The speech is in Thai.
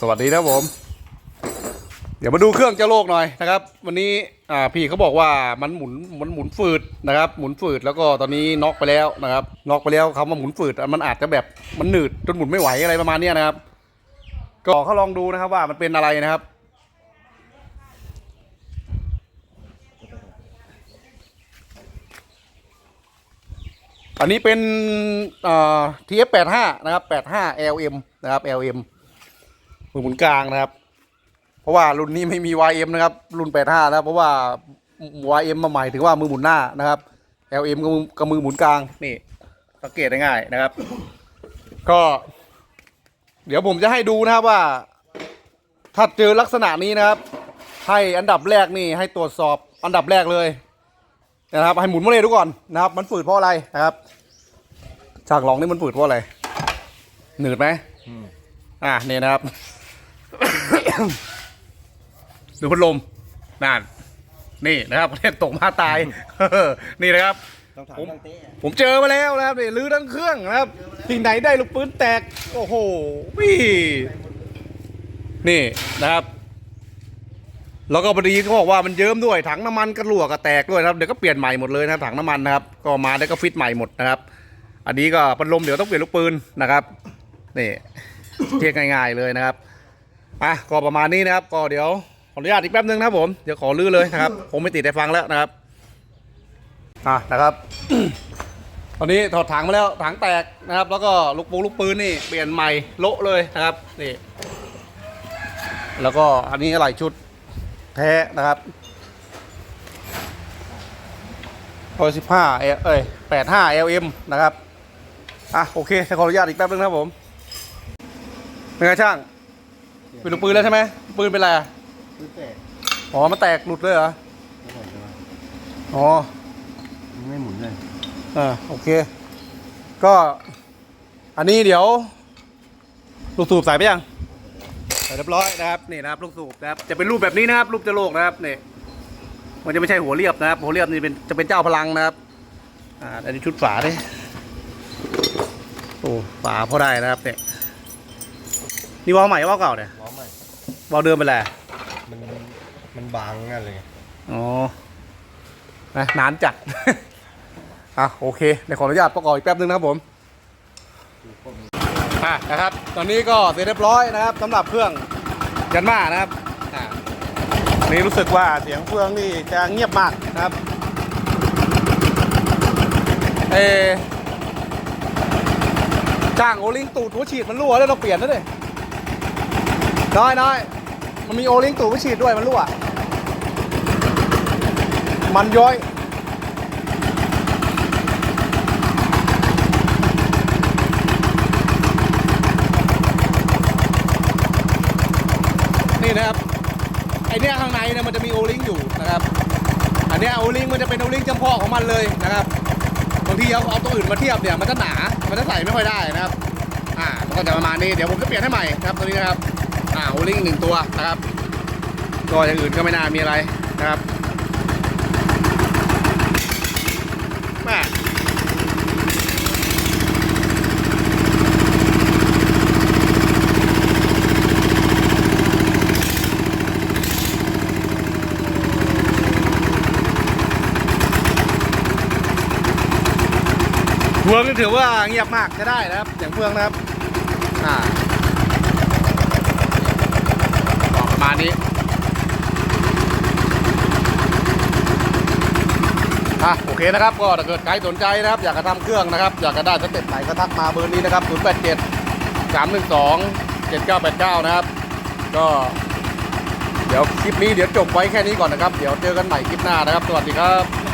สวัสดีนะครับผม เดี๋ยวมาดูเครื่องเจ้าโลกหน่อยนะครับ วันนี้พี่เขาบอกว่ามันหมุนมันหมุนฝืดนะครับ หมุนฝืดแล้วก็ตอนนี้น็อกไปแล้วนะครับน็อกไปแล้วคำว่าหมุนฝืดมันอาจจะแบบมันหนืดจนหมุนไม่ไหวอะไรประมาณนี้นะครับ ก็เขาลองดูนะครับว่ามันเป็นอะไรนะครับอันนี้เป็นเอ่อ TF85 นะครับ 85 LM นะครับ LM มือ หมุนกลางนะครับ เพราะว่ารุ่นนี้ไม่มี YM นะครับ รุ่น 85แล้วเพราะว่า YM มาใหม่ถึงว่ามือหมุนหน้านะครับ LM ก็มือก็มือหมุนกลางนี่สังเกตได้ง่ายนะครับ ก็ เดี๋ยวผมจะให้ดูนะครับว่า ถ้าเจอลักษณะนี้นะครับ ให้อันดับแรกนี่ให้ตรวจสอบอันดับแรกเลยนะครับ ให้หมุนโมเลดูก่อนนะครับ มันฝืดเพราะอะไรนะครับฉากหลองนี่มันฝืดเพราะอะไรหนืดไหมอ่าเนี่ยนะครับ ดูพัดลมนั่นนี่นะครับประเทศตกมาตาย นี่นะครับ ต้องถามผมตั้งเต้ผมเจอมาแล้วนะครับนี่ลื้อทั้งเครื่องนะครับสิ่งไหนได้ลูกปืนแตก โอ้โหวี่นี่นะครับ แล้วก็พอดีเขาบอกว่ามันเยิ้มด้วยถังน้ำมันกระหลวกกระแตกด้วยนะครับเดี๋ยวก็เปลี่ยนใหม่หมดเลยนะครับถังน้ำมันนะครับ ก็มาได้วก็ฟิตใหม่หมดนะครับ อันนี้ก็พัดลมเดี๋ยวต้องเปลี่ยนลูกปืนนะครับนี่ เทียบง่ายๆเลยนะครับ อะก็ประมาณนี้นะครับ ก็เดี๋ยวขออนุญาตอีกแป๊บนึงนะครับผมเดี๋ยวขอลื้อเลยนะครับผมไม่ติดได้ฟังแล้วนะครับอะนะครับ ตอนนี้ถอดถังมาแล้วถังแตกนะครับ แล้วก็ลูกปูลูกปืนนี่เปลี่ยนใหม่โละเลยนะครับนี่แล้วก็อันนี้อะไรชุดแท้นะครับร้อยสิบห้าเอ้ยแปดห้า LM นะครับ อะ โอเคขออนุญาตอีกแป๊บนึงนะครับผมเป็นไงช่าง เป็นลูกปืนแล้วใช่ไหมปืนเป็นอะไรอะตั้งเต้อ๋อมันแตกหลุดเลยเหรอไม่หมดใช่ไหมอ๋อมันไม่หมุนเลยอ่าโอเค ก็ อันนี้เดี๋ยว ลูกสูบใส่ไปยังใส่เรียบร้อยนะครับนี่นะครับ ลูกสูบนะครับจะเป็นรูปแบบนี้นะครับ รูปจะโลกนะครับนี่มันจะไม่ใช่หัวเรียบนะครับ หัวเรียบนี่เป็นจะเป็นเจ้าพลังนะครับ อ่าอันนี้ชุดฝาดิโอ้ฝาพอได้นะครับเนี่ยนี่วาล์วใหม่วาล์วเก่าเนี่ย ล้อใหม่วาล์วเดิมไปแหละมันมันบางงั้นเลยไงอ๋อนะนานจัด อะโอเคเดี๋ยวขออนุญาตประกอบอีกแป๊บนึงนะครับผมอะนะครับ ตอนนี้ก็เสร็จเรียบร้อยนะครับสำหรับเครื่องยันมานะครับอะนี่รู้สึกว่าเสียงเครื่องนี่จะเงียบมากนะครับ เออจ้างโอลิงตูดหัวฉีดมันรั่วแล้วเราเปลี่ยนนะดิน้อยน้อย มันมีโอลิงตูดหัวฉีดด้วยมันรั่ว มันย้อย นี่นะครับ ไอเนี้ยข้างในเนี่ยมันจะมีโอลิงอยู่นะครับ อันเนี้ยโอลิงมันจะเป็นโอลิงจำเพาะของมันเลยนะครับ บางทีเอาเอาตัวอื่นมาเทียบเนี่ยมันจะหนา มันจะใส่ไม่ค่อยได้นะครับ อ่า มันก็จะประมาณนี้ เดี๋ยวผมจะเปลี่ยนให้ใหม่นะครับตัวนี้นะครับ อ่าโอลิงหนึ่งตัวนะครับก็อย่างอื่นก็ไม่น่ามีอะไรนะครับแม่เฟืองถือว่าเงียบมากใช้ได้นะครับ อย่างเฟืองนะครับ อ่าก็ ประมาณนี้อะโอเคนะครับ ก็ถ้าเกิดใครสนใจนะครับ อยากจะทำเครื่องนะครับ อยากจะได้สเต็ปไหนก็ทักมาเบอร์นี้นะครับ 087 312 7989 นะครับ ก็เดี๋ยวคลิปนี้เดี๋ยวจบไว้แค่นี้ก่อนนะครับ เดี๋ยวเจอกันใหม่คลิปหน้านะครับ สวัสดีครับ